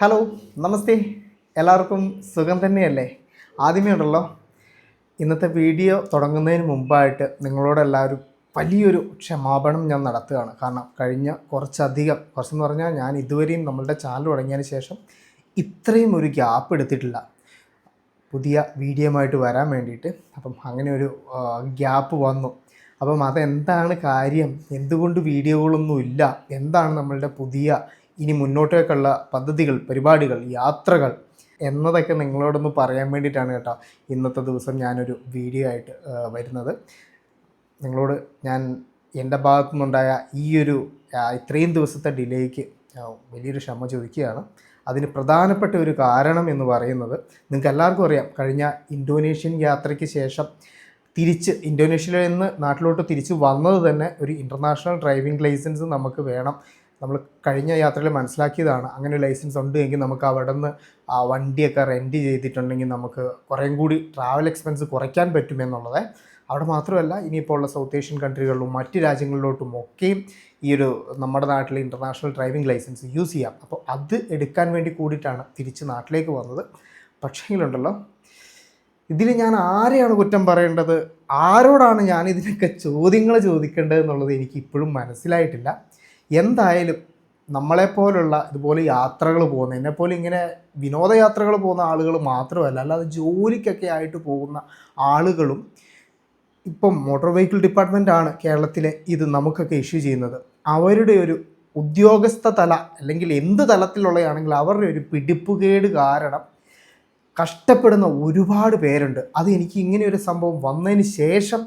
Hello നമസ്തേ. എല്ലാവർക്കും സുഖം തന്നെയല്ലേ? ആദ്യമേ ഉണ്ടല്ലോ. ഇന്നത്തെ വീഡിയോ തുടങ്ങുന്നതിന് മുമ്പായിട്ട് നിങ്ങളോടെല്ലാവരും വലിയൊരു ക്ഷമാപണം ഞാൻ നടത്തുകയാണ്. കാരണം കഴിഞ്ഞ കുറച്ചധികം കുറച്ചെന്ന് പറഞ്ഞാൽ ഞാൻ ഇതുവരെയും നമ്മളുടെ ചാനൽ തുടങ്ങിയതിന് ശേഷം ഇത്രയും ഒരു ഗ്യാപ്പ് എടുത്തിട്ടില്ല. പുതിയ വീഡിയോയുമായിട്ട് വരാൻ വേണ്ടിയിട്ട്. അപ്പം അങ്ങനെ ഒരു ഗ്യാപ്പ് വന്നു. അപ്പം അതെന്താണ് കാര്യം? എന്തുകൊണ്ട് വീഡിയോകളൊന്നും ഇല്ല? എന്താണ് നമ്മളുടെ പുതിയ ഇനി മുന്നോട്ടേക്കുള്ള പദ്ധതികൾ പരിപാടികൾ യാത്രകൾ എന്നതൊക്കെ നിങ്ങളോടൊന്ന് പറയാൻ വേണ്ടിയിട്ടാണ് കേട്ടോ ഇന്നത്തെ ദിവസം ഞാനൊരു വീഡിയോ ആയിട്ട് വരുന്നത്. നിങ്ങളോട് ഞാൻ എന്റെ ഭാഗത്തു നിന്നുണ്ടായ ഈ ഒരു ഇത്രയും ദിവസത്തെ ഡിലേക്ക് വലിയൊരു ക്ഷമ ചോദിക്കുകയാണ്. അതിന് പ്രധാനപ്പെട്ട ഒരു കാരണം എന്ന് പറയുന്നത് നിങ്ങൾക്ക് എല്ലാവർക്കും അറിയാം കഴിഞ്ഞ ഇന്തോനേഷ്യൻ യാത്രയ്ക്ക് ശേഷം തിരിച്ച് ഇന്തോനേഷ്യയിൽ നിന്ന് നാട്ടിലോട്ട് തിരിച്ച് വന്നത് തന്നെ ഒരു ഇന്റർനാഷണൽ ഡ്രൈവിംഗ് ലൈസൻസ് നമുക്ക് വേണം നമ്മൾ കഴിഞ്ഞ യാത്രയിൽ മനസ്സിലാക്കിയതാണ്. അങ്ങനെ ലൈസൻസ് ഉണ്ട് എങ്കിൽ നമുക്ക് അവിടെ നിന്ന് ആ വണ്ടിയൊക്കെ റെന്റ് ചെയ്തിട്ടുണ്ടെങ്കിൽ നമുക്ക് കുറേം കൂടി ട്രാവൽ എക്സ്പെൻസ് കുറയ്ക്കാൻ പറ്റുമെന്നുള്ളത് അവിടെ മാത്രമല്ല ഇനിയിപ്പോൾ ഉള്ള സൗത്ത് ഏഷ്യൻ കൺട്രികളിലും മറ്റ് രാജ്യങ്ങളിലോട്ടും ഒക്കെയും ഈ ഒരു നമ്മുടെ നാട്ടിലെ ഇന്റർനാഷണൽ ഡ്രൈവിംഗ് ലൈസൻസ് യൂസ് ചെയ്യാം. അപ്പോൾ അത് എടുക്കാൻ വേണ്ടി കൂടിയിട്ടാണ് തിരിച്ച് നാട്ടിലേക്ക് വന്നത്. പക്ഷേങ്കിലുണ്ടല്ലോ ഇതിൽ ഞാൻ ആരെയാണ് കുറ്റം പറയേണ്ടത്? ആരോടാണ് ഞാൻ ഇതിനൊക്കെ ചോദ്യങ്ങൾ ചോദിക്കേണ്ടത് എന്നുള്ളത് എനിക്ക് ഇപ്പോഴും മനസ്സിലായിട്ടില്ല. എന്തായാലും നമ്മളെപ്പോലുള്ള ഇതുപോലെ യാത്രകൾ പോകുന്ന എന്നെപ്പോലെ ഇങ്ങനെ വിനോദയാത്രകൾ പോകുന്ന ആളുകൾ മാത്രമല്ല അല്ലാതെ ജോലിക്കൊക്കെ ആയിട്ട് പോകുന്ന ആളുകളും ഇപ്പം മോട്ടോർ വെഹിക്കിൾ ഡിപ്പാർട്ട്മെന്റ് ആണ് കേരളത്തിലെ ഇത് നമുക്കൊക്കെ ഇഷ്യൂ ചെയ്യുന്നത്. അവരുടെ ഒരു ഉദ്യോഗസ്ഥ തല അല്ലെങ്കിൽ എന്ത് തലത്തിലുള്ളതാണെങ്കിൽ അവരുടെ ഒരു പിടിപ്പുകേട് കാരണം കഷ്ടപ്പെടുന്ന ഒരുപാട് പേരുണ്ട്. അത് എനിക്ക് ഇങ്ങനെ ഒരു സംഭവം വന്നതിന് ശേഷം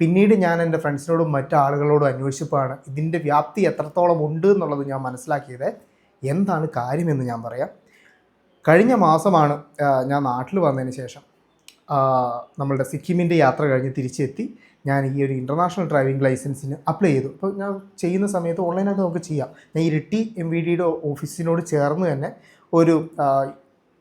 പിന്നീട് ഞാൻ എന്റെ ഫ്രണ്ട്സിനോടും മറ്റു ആളുകളോടും അന്വേഷിച്ചപ്പോഴാണ് ഇതിന്റെ വ്യാപ്തി എത്രത്തോളം ഉണ്ട് എന്നുള്ളത് ഞാൻ മനസ്സിലാക്കിയത്. എന്താണ് കാര്യമെന്ന് ഞാൻ പറയാം. കഴിഞ്ഞ മാസമാണ് ഞാൻ നാട്ടിൽ വന്നതിന് ശേഷം നമ്മളുടെ സിക്കിമിന്റെ യാത്ര കഴിഞ്ഞ് തിരിച്ചെത്തി. ഞാൻ ഈ ഒരു ഇന്റർനാഷണൽ ഡ്രൈവിംഗ് ലൈസൻസിന് അപ്ലൈ ചെയ്തു. അപ്പോൾ ഞാൻ ചെയ്യുന്ന സമയത്ത് ഓൺലൈനായിട്ട് നമുക്ക് ചെയ്യാം. ഞാൻ ഇരിട്ടി എം വി ഡിയുടെ ഓഫീസിനോട് ചേർന്ന് തന്നെ ഒരു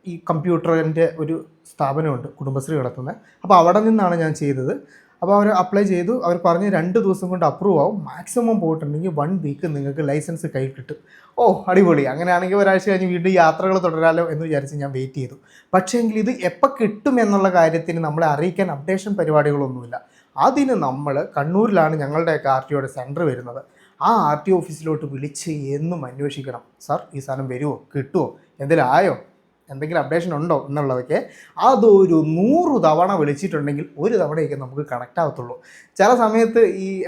ഈ കമ്പ്യൂട്ടറിന്റെ ഒരു സ്ഥാപനമുണ്ട് കുടുംബശ്രീ നടത്തുന്നത് അപ്പോൾ അവിടെ നിന്നാണ് ഞാൻ ചെയ്തത്. അപ്പോൾ അവർ അപ്ലൈ ചെയ്തു. അവർ പറഞ്ഞ് രണ്ട് ദിവസം കൊണ്ട് അപ്രൂവ് ആവും. മാക്സിമം പോയിട്ടുണ്ടെങ്കിൽ വൺ വീക്ക് നിങ്ങൾക്ക് ലൈസൻസ് കയ്യിൽ കിട്ടും. ഓ അടിപൊളി. അങ്ങനെയാണെങ്കിൽ ഒരാഴ്ച കഴിഞ്ഞ് വീണ്ടും യാത്രകൾ തുടരാലോ എന്ന് വിചാരിച്ച് ഞാൻ വെയിറ്റ് ചെയ്തു. പക്ഷേ പക്ഷേങ്കിൽ ഇത് എപ്പോൾ കിട്ടും എന്നുള്ള കാര്യത്തിന് നമ്മളെ അറിയിക്കാൻ അപ്ഡേഷൻ പരിപാടികളൊന്നുമില്ല. അതിന് നമ്മൾ കണ്ണൂരിലാണ് ഞങ്ങളുടെയൊക്കെ ആർ ടി ഒയുടെ സെന്റർ വരുന്നത്. ആ ആർ ടി ഓഫീസിലോട്ട് വിളിച്ച് എന്നും അന്വേഷിക്കണം. സാർ ഈ സാധനം വരുമോ കിട്ടുമോ എന്തെങ്കിലും ആയോ? എന്തെങ്കിലും അപ്ഡേഷൻ ഉണ്ടോ എന്നുള്ളതൊക്കെ അതൊരു നൂറ് തവണ വിളിച്ചിട്ടുണ്ടെങ്കിൽ ഒരു തവണയൊക്കെ നമുക്ക് കണക്റ്റ് ആകത്തുള്ളൂ ചില സമയത്ത് ഈ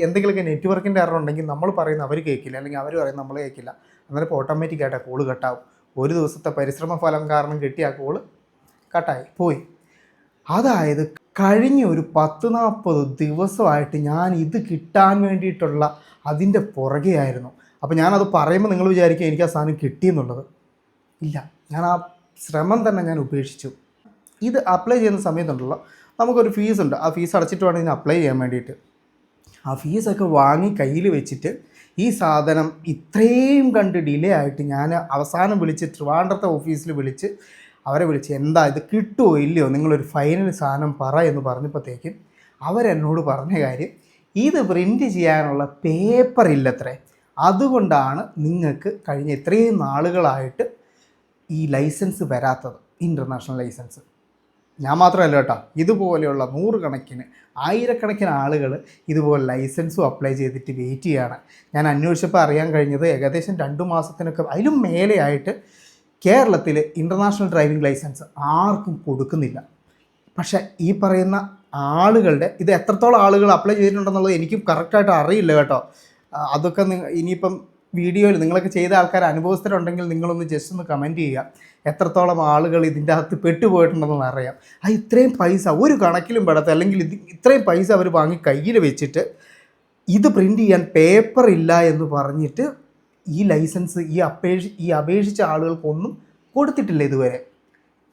എന്തെങ്കിലുമൊക്കെ നെറ്റ്വർക്കിന്റെ എറർ ഉണ്ടെങ്കിൽ നമ്മൾ പറയുന്ന അവർ കേൾക്കില്ല. അല്ലെങ്കിൽ അവർ പറയുന്ന നമ്മൾ കേൾക്കില്ല. അന്നേരം ഇപ്പോൾ ഓട്ടോമാറ്റിക്കായിട്ട് കോൾ കട്ടാവും ഒരു ദിവസത്തെ പരിശ്രമ ഫലം കാരണം കിട്ടിയ കോൾ കട്ടായി പോയി. അതായത് കഴിഞ്ഞ ഒരു പത്ത് നാൽപ്പത് ദിവസമായിട്ട് ഞാൻ ഇത് കിട്ടാൻ വേണ്ടിയിട്ടുള്ള അതിന്റെ പുറകെയായിരുന്നു. അപ്പോൾ ഞാനത് പറയുമ്പോൾ നിങ്ങൾ വിചാരിക്കുക എനിക്ക് ആ സാധനം കിട്ടിയെന്നുള്ളത്. ഇല്ല. ഞാൻ ആ ശ്രമം തന്നെ ഞാൻ ഉപേക്ഷിച്ചു. ഇത് അപ്ലൈ ചെയ്യുന്ന സമയത്തുണ്ടല്ലോ നമുക്കൊരു ഫീസ് ഉണ്ട്. ആ ഫീസ് അടച്ചിട്ട് വേണം ഇതിന് അപ്ലൈ ചെയ്യാൻ വേണ്ടിയിട്ട്. ആ ഫീസൊക്കെ വാങ്ങി കയ്യിൽ വെച്ചിട്ട് ഈ സാധനം ഇത്രയും കണ്ട് ഡിലേ ആയിട്ട് ഞാൻ അവസാനം വിളിച്ച് ട്രിവാൻഡ്രത്തെ ഓഫീസിൽ വിളിച്ച് അവരെ വിളിച്ച് എന്താ ഇത് കിട്ടുമോ ഇല്ലയോ? നിങ്ങളൊരു ഫൈനൽ സാധനം പറ എന്ന് പറഞ്ഞപ്പോഴത്തേക്കും അവരെന്നോട് പറഞ്ഞ കാര്യം ഇത് പ്രിന്റ് ചെയ്യാനുള്ള പേപ്പർ ഇല്ലത്രേ. അതുകൊണ്ടാണ് നിങ്ങൾക്ക് കഴിഞ്ഞ ഇത്രയും നാളുകളായിട്ട് ഈ ലൈസൻസ് വരാത്തത് ഇന്റർനാഷണൽ ലൈസൻസ്. ഞാൻ മാത്രമല്ല കേട്ടോ ഇതുപോലെയുള്ള നൂറുകണക്കിന് ആയിരക്കണക്കിന് ആളുകൾ ഇതുപോലെ ലൈസൻസും അപ്ലൈ ചെയ്തിട്ട് വെയിറ്റ് ചെയ്യുകയാണ്. ഞാൻ അന്വേഷിച്ചപ്പോൾ അറിയാൻ കഴിഞ്ഞത് ഏകദേശം രണ്ട് മാസത്തിനൊക്കെ അതിലും മേലെയായിട്ട് കേരളത്തിൽ ഇന്റർനാഷണൽ ഡ്രൈവിംഗ് ലൈസൻസ് ആർക്കും കൊടുക്കുന്നില്ല. പക്ഷേ ഈ പറയുന്ന ആളുകളുടെ ഇത് എത്രത്തോളം ആളുകൾ അപ്ലൈ ചെയ്തിട്ടുണ്ടെന്നുള്ളത് എനിക്കും കറക്റ്റായിട്ട് അറിയില്ല കേട്ടോ. അതൊക്കെ ഇനിയിപ്പം വീഡിയോയിൽ നിങ്ങളൊക്കെ ചെയ്ത ആൾക്കാർ അനുഭവസ്ഥരുണ്ടെങ്കിൽ നിങ്ങളൊന്ന് ജസ്റ്റ് ഒന്ന് കമന്റ് ചെയ്യുക. എത്രത്തോളം ആളുകൾ ഇതിന്റെ അകത്ത് പെട്ടുപോയിട്ടുണ്ടെന്ന് അറിയാം. ആ ഇത്രയും പൈസ ഒരു കണക്കിലും പെടാത്ത അല്ലെങ്കിൽ ഇത് ഇത്രയും പൈസ അവർ വാങ്ങി കയ്യിൽ വെച്ചിട്ട് ഇത് പ്രിന്റ് ചെയ്യാൻ പേപ്പർ ഇല്ല എന്ന് പറഞ്ഞിട്ട് ഈ ലൈസൻസ് ഈ അപേക്ഷ ഈ അപേക്ഷിച്ച ആളുകൾക്കൊന്നും കൊടുത്തിട്ടില്ല ഇതുവരെ.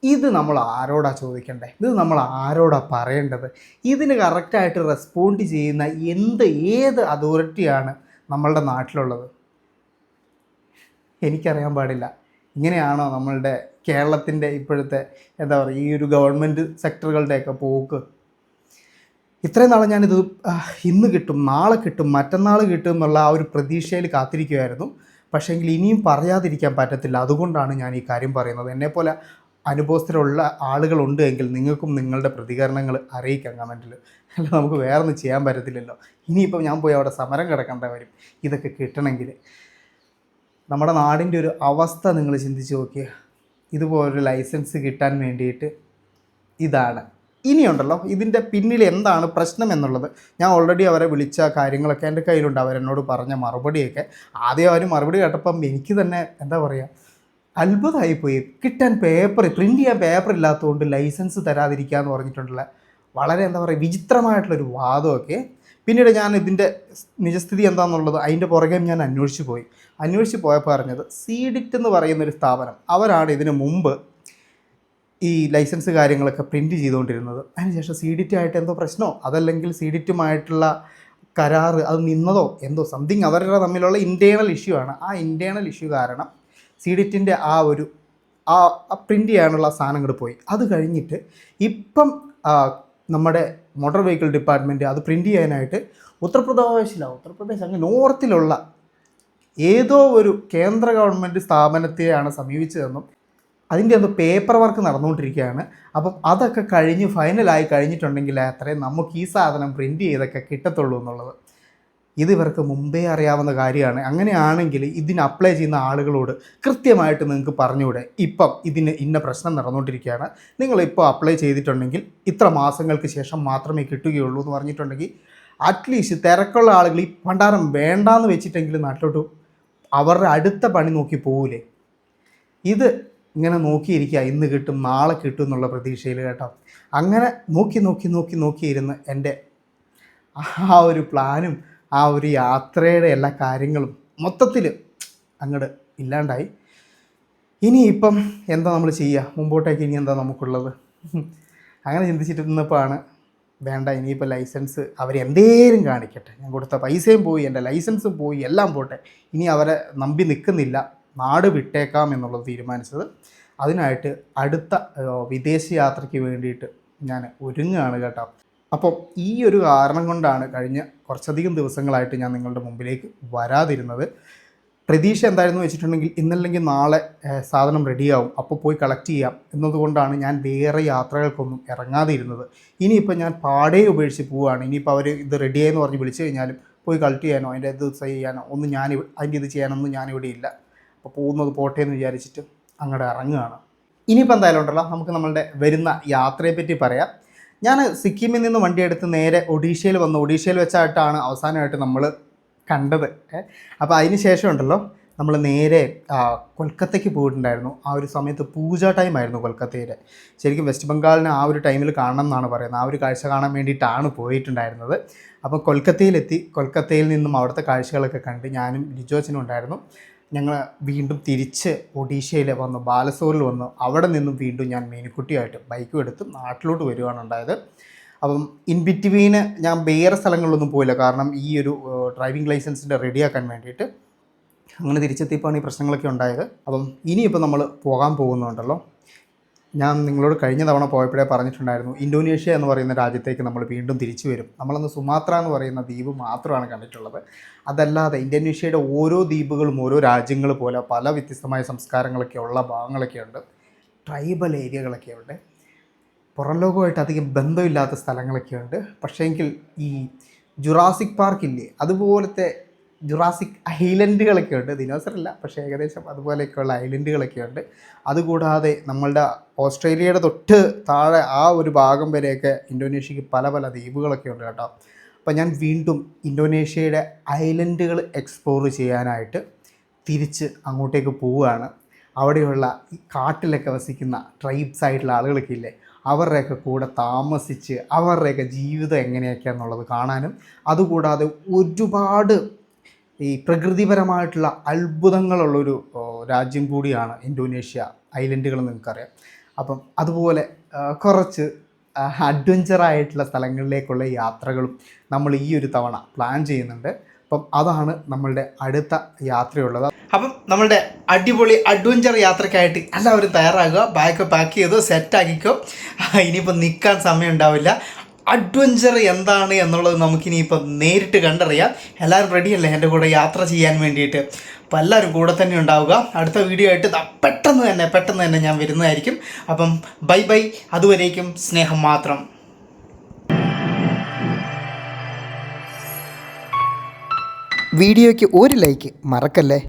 ഇത് നമ്മൾ ആരോടാ ചോദിക്കേണ്ടത് ഇത് നമ്മൾ ആരോടാ പറയേണ്ടത്? ഇതിന് കറക്റ്റായിട്ട് റെസ്പോണ്ട് ചെയ്യുന്ന എന്ത് ഏത് അതോറിറ്റിയാണ് നമ്മളുടെ നാട്ടിലുള്ളത്? എനിക്കറിയാൻ പാടില്ല. ഇങ്ങനെയാണോ നമ്മളുടെ കേരളത്തിന്റെ ഇപ്പോഴത്തെ എന്താ പറയുക ഈ ഒരു ഗവൺമെന്റ് സെക്ടറുകളുടെയൊക്കെ പോക്ക്? ഇത്രയും നാളെ ഞാനിത് ഇന്ന് കിട്ടും നാളെ കിട്ടും മറ്റന്നാൾ കിട്ടും എന്നുള്ള ആ ഒരു പ്രതീക്ഷയിൽ കാത്തിരിക്കുമായിരുന്നു പക്ഷേങ്കിൽ ഇനിയും പറയാതിരിക്കാൻ പറ്റത്തില്ല. അതുകൊണ്ടാണ് ഞാൻ ഈ കാര്യം പറയുന്നത്. എന്നെപ്പോലെ അനുഭവസ്ഥരുള്ള ആളുകളുണ്ട് എങ്കിൽ നിങ്ങൾക്കും നിങ്ങളുടെ പ്രതികരണങ്ങൾ അറിയിക്കാം കമന്റിൽ. അല്ല നമുക്ക് വേറൊന്നും ചെയ്യാൻ പറ്റത്തില്ലല്ലോ. ഇനിയിപ്പോൾ ഞാൻ പോയി അവിടെ സമരം കിടക്കേണ്ട വരും. ഇതൊക്കെ കിട്ടണമെങ്കിൽ. നമ്മുടെ നാടിന്റെ ഒരു അവസ്ഥ നിങ്ങൾ ചിന്തിച്ച് നോക്കിയ. ഇതുപോലൊരു ലൈസൻസ് കിട്ടാൻ വേണ്ടിയിട്ട് ഇതാണ്. ഇനിയുണ്ടല്ലോ ഇതിന്റെ പിന്നിൽ എന്താണ് പ്രശ്നം എന്നുള്ളത്. ഞാൻ ഓൾറെഡി അവരെ വിളിച്ച കാര്യങ്ങളൊക്കെ എന്റെ കയ്യിലുണ്ട്. അവരെന്നോട് പറഞ്ഞ മറുപടിയൊക്കെ ആദ്യം അവർ മറുപടി കേട്ടപ്പം എനിക്ക് തന്നെ എന്താ പറയുക അത്ഭുതമായി പോയി കിട്ടാൻ പേപ്പർ പ്രിന്റ് ചെയ്യാൻ പേപ്പർ ഇല്ലാത്തതുകൊണ്ട് ലൈസൻസ് തരാതിരിക്കുക എന്ന് പറഞ്ഞിട്ടുള്ള വളരെ എന്താ പറയുക വിചിത്രമായിട്ടുള്ളൊരു വാദമൊക്കെ പിന്നീട് ഞാൻ ഇതിന്റെ നിജസ്ഥിതി എന്താണെന്നുള്ളത് അതിന്റെ പുറകെ ഞാൻ അന്വേഷിച്ച് പോയി. അന്വേഷിച്ച് പോയപ്പോൾ അറിഞ്ഞത് സീഡിറ്റ് എന്ന് പറയുന്നൊരു സ്ഥാപനം. അവരാണ് ഇതിന് മുമ്പ് ഈ ലൈസൻസ് കാര്യങ്ങളൊക്കെ പ്രിന്റ് ചെയ്തുകൊണ്ടിരുന്നത്. അതിനുശേഷം സീഡിറ്റ് ആയിട്ട് എന്തോ പ്രശ്നമോ? അതല്ലെങ്കിൽ സീഡിറ്റുമായിട്ടുള്ള കരാറ് അത് നിന്നതോ? എന്തോ സംതിങ് അവരുടെ തമ്മിലുള്ള ഇന്റേണൽ ഇഷ്യൂ ആണ്. ആ ഇന്റേണൽ ഇഷ്യൂ കാരണം സീഡിറ്റിന്റെ ആ ഒരു ആ പ്രിന്റ് ചെയ്യാനുള്ള സാധനങ്ങൾ പോയി. അത് കഴിഞ്ഞിട്ട് ഇപ്പം നമ്മുടെ മോട്ടോർ വെഹിക്കിൾ ഡിപ്പാർട്ട്മെന്റ് അത് പ്രിന്റ് ചെയ്യാനായിട്ട് ഉത്തർപ്രദേശിലാണ് ഉത്തർപ്രദേശ് അങ്ങ് നോർത്തിലുള്ള ഏതോ ഒരു കേന്ദ്ര ഗവൺമെന്റ് സ്ഥാപനത്തെയാണ് സമീപിച്ചതെന്നും അതിന്റെ ഒന്ന് പേപ്പർ വർക്ക് നടന്നുകൊണ്ടിരിക്കുകയാണ്. അപ്പം അതൊക്കെ കഴിഞ്ഞ് ഫൈനലായി കഴിഞ്ഞിട്ടുണ്ടെങ്കിൽ അത്രയും നമുക്ക് ഈ സാധനം പ്രിന്റ് ചെയ്തൊക്കെ കിട്ടത്തുള്ളൂ എന്നുള്ളത്. ഇത് ഇവർക്ക് മുമ്പേ അറിയാവുന്ന കാര്യമാണ്. അങ്ങനെയാണെങ്കിൽ ഇതിന് അപ്ലൈ ചെയ്യുന്ന ആളുകളോട് കൃത്യമായിട്ട് നിങ്ങൾക്ക് പറഞ്ഞുകൂടെ? ഇപ്പം ഇതിന് ഇന്ന പ്രശ്നം നടന്നുകൊണ്ടിരിക്കുകയാണ് നിങ്ങളിപ്പോൾ അപ്ലൈ ചെയ്തിട്ടുണ്ടെങ്കിൽ ഇത്ര മാസങ്ങൾക്ക് ശേഷം മാത്രമേ കിട്ടുകയുള്ളൂ എന്ന് പറഞ്ഞിട്ടുണ്ടെങ്കിൽ അറ്റ്ലീസ്റ്റ് തിരക്കുള്ള ആളുകൾ ഈ ഭണ്ഡാരം വേണ്ടാന്ന് വെച്ചിട്ടെങ്കിലും നാട്ടിലോട്ട് അവരുടെ അടുത്ത പണി നോക്കി പോകൂലേ? ഇത് ഇങ്ങനെ നോക്കിയിരിക്കുക. ഇന്ന് കിട്ടും നാളെ കിട്ടും എന്നുള്ള പ്രതീക്ഷയിൽ കേട്ടോ. അങ്ങനെ നോക്കി നോക്കി നോക്കി നോക്കിയിരുന്ന് എന്റെ ആ ഒരു പ്ലാനും ആ ഒരു യാത്രയുടെ എല്ലാ കാര്യങ്ങളും മൊത്തത്തിൽ അങ്ങോട്ട് ഇല്ലാണ്ടായി. ഇനി ഇപ്പം എന്താ നമ്മൾ ചെയ്യുക മുമ്പോട്ടേക്ക് ഇനി എന്താ നമുക്കുള്ളത്? അങ്ങനെ ചിന്തിച്ചിട്ട് നിന്നപ്പോഴാണ് വേണ്ട ഇനിയിപ്പോൾ ലൈസൻസ് അവരെന്തേലും കാണിക്കട്ടെ. ഞാൻ കൊടുത്ത പൈസയും പോയി എന്റെ ലൈസൻസും പോയി എല്ലാം പോട്ടെ. ഇനി അവരെ നമ്പി നിൽക്കുന്നില്ല. നാട് വിട്ടേക്കാം എന്നുള്ളത് തീരുമാനിച്ചത്. അതിനായിട്ട് അടുത്ത വിദേശ യാത്രയ്ക്ക് വേണ്ടിയിട്ട് ഞാൻ ഒരുങ്ങുകയാണ് കേട്ടോ. അപ്പം ഈ ഒരു കാരണം കൊണ്ടാണ് കഴിഞ്ഞ കുറച്ചധികം ദിവസങ്ങളായിട്ട് ഞാൻ നിങ്ങളുടെ മുമ്പിലേക്ക് വരാതിരുന്നത്. പ്രതീക്ഷ എന്തായിരുന്നു വെച്ചിട്ടുണ്ടെങ്കിൽ ഇന്നല്ലെങ്കിൽ നാളെ സാധനം റെഡിയാവും അപ്പോൾ പോയി കളക്ട് ചെയ്യാം. എന്നതുകൊണ്ടാണ് ഞാൻ വേറെ യാത്രകൾക്കൊന്നും ഇറങ്ങാതിരുന്നത്. ഇനിയിപ്പോൾ ഞാൻ പാടേ ഉപേക്ഷിച്ച് പോവുകയാണ്. ഇനിയിപ്പോൾ അവർ ഇത് റെഡിയായെന്ന് പറഞ്ഞ് വിളിച്ചു കഴിഞ്ഞാലും പോയി കളക്ട് ചെയ്യാനോ അതിന്റെ ഇത് ചെയ്യാനോ ഒന്നും ഞാൻ അതിന്റെ ഇത് ചെയ്യാനൊന്നും ഞാനിവിടെ ഇല്ല. അപ്പോൾ പോകുന്നത് പോട്ടെ എന്ന് വിചാരിച്ചിട്ട് അങ്ങോട്ട് ഇറങ്ങുകയാണ്. ഇനിയിപ്പോൾ എന്തായാലും ഉണ്ടല്ലോ നമുക്ക് നമ്മളുടെ വരുന്ന യാത്രയെപ്പറ്റി പറയാം. ഞാൻ സിക്കിമിൽ നിന്ന് വണ്ടി എടുത്ത് നേരെ ഒഡീഷയിൽ വന്നു. ഒഡീഷയിൽ വെച്ചായിട്ടാണ് അവസാനമായിട്ട് നമ്മൾ കണ്ടത്. അപ്പോൾ അതിന് ശേഷം ഉണ്ടല്ലോ നമ്മൾ നേരെ കൊൽക്കത്തയ്ക്ക് പോയിട്ടുണ്ടായിരുന്നു. ആ ഒരു സമയത്ത് പൂജ ടൈം ആയിരുന്നു കൊൽക്കത്തയിലെ. ശരിക്കും വെസ്റ്റ് ബംഗാളിന് ആ ഒരു ടൈമിൽ കാണണം എന്നാണ് പറയുന്നത്. ആ ഒരു കാഴ്ച കാണാൻ വേണ്ടിയിട്ടാണ് പോയിട്ടുണ്ടായിരുന്നത്. അപ്പോൾ കൊൽക്കത്തയിലെത്തി കൊൽക്കത്തയിൽ നിന്നും അവിടുത്തെ കാഴ്ചകളൊക്കെ കണ്ട് ഞാനും ലിജോച്ചനും ഉണ്ടായിരുന്നു. ഞങ്ങൾ വീണ്ടും തിരിച്ച് ഒഡീഷയിൽ വന്നു ബാലസോറിൽ വന്നു. അവിടെ നിന്നും വീണ്ടും ഞാൻ മീനുക്കുട്ടിയായിട്ട് ബൈക്കും എടുത്ത് നാട്ടിലോട്ട് വരികയാണ് ഉണ്ടായത്. അപ്പം ഇൻ ബിറ്റ്വീന് ഞാൻ വേറെ സ്ഥലങ്ങളിലൊന്നും പോയില്ല. കാരണം ഈ ഒരു ഡ്രൈവിംഗ് ലൈസൻസിന്റെ റെഡിയാക്കാൻ വേണ്ടിയിട്ട് അങ്ങനെ തിരിച്ചെത്തിയപ്പോഴാണ് ഈ പ്രശ്നങ്ങളൊക്കെ ഉണ്ടായത്. അപ്പം ഇനിയിപ്പോൾ നമ്മൾ പോകാൻ പോകുന്നുണ്ടല്ലോ. ഞാൻ നിങ്ങളോട് കഴിഞ്ഞ തവണ പോയപ്പോഴേ പറഞ്ഞിട്ടുണ്ടായിരുന്നു ഇന്തോനേഷ്യ എന്ന് പറയുന്ന രാജ്യത്തേക്ക് നമ്മൾ വീണ്ടും തിരിച്ചു വരും. നമ്മളന്ന് സുമാത്ര എന്ന് പറയുന്ന ദ്വീപ് മാത്രമാണ് കണ്ടിട്ടുള്ളത്. അതല്ലാതെ ഇന്തോനേഷ്യയുടെ ഓരോ ദ്വീപുകളും ഓരോ രാജ്യങ്ങൾ പോലെ പല വ്യത്യസ്തമായ സംസ്കാരങ്ങളൊക്കെ ഉള്ള ഭാഗങ്ങളൊക്കെ ഉണ്ട് ട്രൈബൽ ഏരിയകളൊക്കെ ഉണ്ട്. പുറം ലോകമായിട്ട് അധികം ബന്ധമില്ലാത്ത സ്ഥലങ്ങളൊക്കെ ഉണ്ട്. പക്ഷേങ്കിൽ ഈ ജുറാസിക് പാർക്കില്ലേ അതുപോലത്തെ ജുറാസിക് ഐലൻഡുകളൊക്കെ ഉണ്ട്. ദിനോസർ അല്ല പക്ഷേ ഏകദേശം അതുപോലെയൊക്കെയുള്ള ഐലൻഡുകളൊക്കെ ഉണ്ട്. അതുകൂടാതെ നമ്മളുടെ ഓസ്ട്രേലിയയുടെ തൊട്ട് താഴെ ആ ഒരു ഭാഗം വരെയൊക്കെ ഇന്തോനേഷ്യക്ക് പല പല ദ്വീപുകളൊക്കെ ഉണ്ട് കേട്ടോ. അപ്പോൾ ഞാൻ വീണ്ടും ഇന്തോനേഷ്യയുടെ ഐലൻഡുകൾ എക്സ്പ്ലോർ ചെയ്യാനായിട്ട് തിരിച്ച് അങ്ങോട്ടേക്ക് പോവുകയാണ്. അവിടെയുള്ള ഈ കാട്ടിലൊക്കെ വസിക്കുന്ന ട്രൈബ്സ് ആയിട്ടുള്ള ആളുകളൊക്കെ ഇല്ലേ അവരുടെയൊക്കെ കൂടെ താമസിച്ച് അവരുടെയൊക്കെ ജീവിതം എങ്ങനെയൊക്കെയാണെന്നുള്ളത് കാണാനും അതുകൂടാതെ ഒരുപാട് ഈ പ്രകൃതിപരമായിട്ടുള്ള അത്ഭുതങ്ങളുള്ളൊരു രാജ്യം കൂടിയാണ് ഇന്തോനേഷ്യ ഐലൻഡുകൾ നിങ്ങൾക്കറിയാം. അപ്പം അതുപോലെ കുറച്ച് അഡ്വഞ്ചറായിട്ടുള്ള സ്ഥലങ്ങളിലേക്കുള്ള യാത്രകളും നമ്മൾ ഈ ഒരു തവണ പ്ലാൻ ചെയ്യുന്നുണ്ട്. അപ്പം അതാണ് നമ്മളുടെ അടുത്ത യാത്രയുള്ളത്. അപ്പം നമ്മളുടെ അടിപൊളി അഡ്വഞ്ചർ യാത്രയ്ക്കായിട്ട് എല്ലാവരും തയ്യാറാകുക. ബാഗ് പാക്ക് ചെയ്തോ സെറ്റ് ആക്കിക്കോ. ഇനിയിപ്പോൾ നിൽക്കാൻ സമയം ഉണ്ടാവില്ല അഡ്വഞ്ചർ എന്താണ് എന്നുള്ളത് നമുക്കിനിയിപ്പോൾ നേരിട്ട് കണ്ടറിയാം. എല്ലാവരും റെഡിയല്ലേ എന്റെ കൂടെ യാത്ര ചെയ്യാൻ വേണ്ടിയിട്ട്. അപ്പോൾ എല്ലാവരും കൂടെ തന്നെ ഉണ്ടാവുക. അടുത്ത വീഡിയോ ആയിട്ട് പെട്ടെന്ന് തന്നെ പെട്ടെന്ന് തന്നെ ഞാൻ വരുന്നതായിരിക്കും. അപ്പം ബൈ ബൈ. അതുവരേക്കും സ്നേഹം മാത്രം. വീഡിയോയ്ക്ക് ഒരു ലൈക്ക് മറക്കല്ലേ?